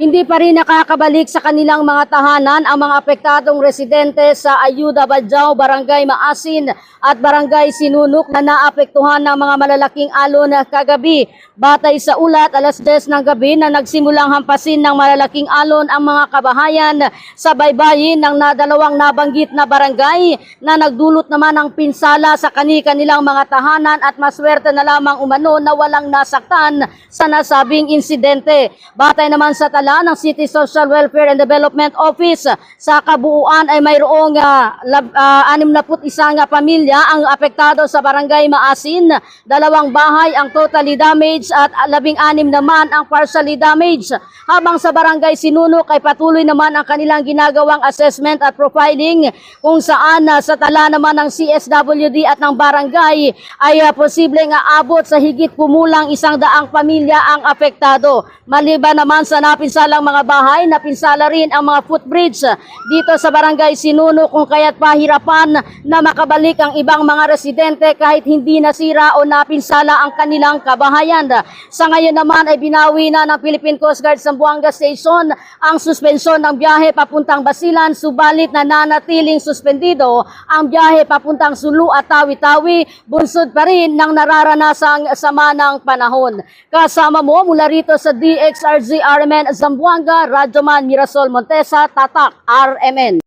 Hindi pa rin nakakabalik sa kanilang mga tahanan ang mga apektadong residente sa Ayuda Badjao, Barangay Maasin at Barangay Sinunok na naapektuhan ng mga malalaking alon kagabi. Batay sa ulat, alas 10 ng gabi na nagsimulang hampasin ng malalaking alon ang mga kabahayan sa baybayin ng nadalawang nabanggit na barangay na nagdulot naman ng pinsala sa kani-kanilang mga tahanan at maswerte na lamang umano na walang nasaktan sa nasabing insidente. Batay naman sa tala ng City Social Welfare and Development Office, sa kabuuan ay mayroong uh, ah, 61 nga pamilya ang apektado sa barangay Maasin, dalawang bahay ang totally damaged at 16 naman ang partially damaged. Habang sa barangay Sinunok ay patuloy naman ang kanilang ginagawang assessment at profiling kung saan ah, sa tala naman ng CSWD at ng barangay ay uh, posibleng aabot sa higit kumulang isang daang pamilya ang apektado. Maliban naman sa napinsalang mga bahay, napinsala rin ang mga footbridge dito sa barangay Sinuno kung kaya't pahirapan na makabalik ang ibang mga residente kahit hindi nasira o napinsala ang kanilang kabahayan. Sa ngayon naman ay binawi na ng Philippine Coast Guard Zamboanga Station ang suspensyon ng biyahe papuntang Basilan subalit nananatiling suspendido ang biyahe papuntang Sulu at Tawi-Tawi bunsod pa rin ng nararanasang sama ng panahon. Kasama mo mula rito sa DXRZ RMN Zamboanga, Radyoman Mirasol Montesa, Tatak RMN.